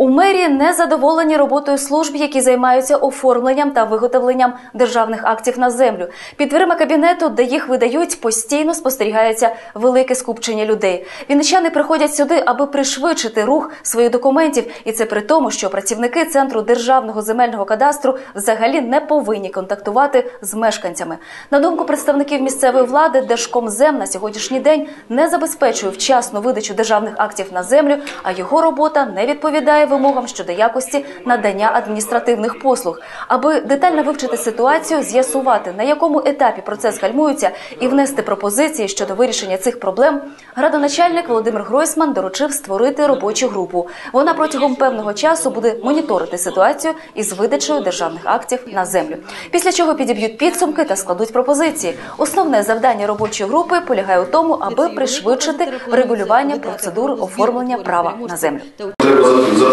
У мерії не задоволені роботою служб, які займаються оформленням та виготовленням державних актів на землю. Під дверима кабінету, де їх видають, постійно спостерігається велике скупчення людей. Вінничани приходять сюди, аби пришвидшити рух своїх документів, і це при тому, що працівники центру державного земельного кадастру взагалі не повинні контактувати з мешканцями. На думку представників місцевої влади, Держкомзем на сьогоднішній день не забезпечує вчасну видачу державних актів на землю, а його робота не відповідає вимогам щодо якості надання адміністративних послуг. Аби детально вивчити ситуацію, з'ясувати на якому етапі процес гальмується і внести пропозиції щодо вирішення цих проблем, градоначальник Володимир Гройсман доручив створити робочу групу. Вона протягом певного часу буде моніторити ситуацію із видачею державних актів на землю. Після чого підіб'ють підсумки та складуть пропозиції. Основне завдання робочої групи полягає у тому, аби пришвидшити регулювання процедури оформлення права на землю.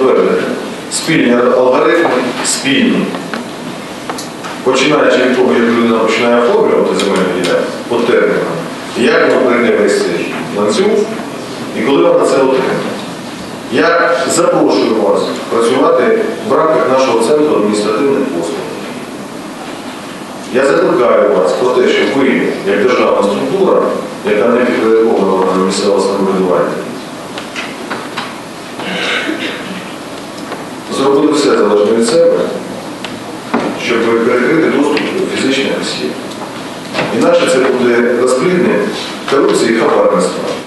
Треба спільні алгоритми, спільні. Починаючи від того, як людина починає оформлювати земельну ділянку по термінам, як вона пройде весь цей ланцюг і коли вона це отримає. Я запрошую вас працювати в рамках нашого центру адміністративних послуг. Я закликаю вас про те, що ви, як державна структура, яка не підпорядкована місцевого самоврядування, все залежне від себе, щоб перекрити доступ до фізичних осіб. Інакше це буде розплідне корупції і хабарництва.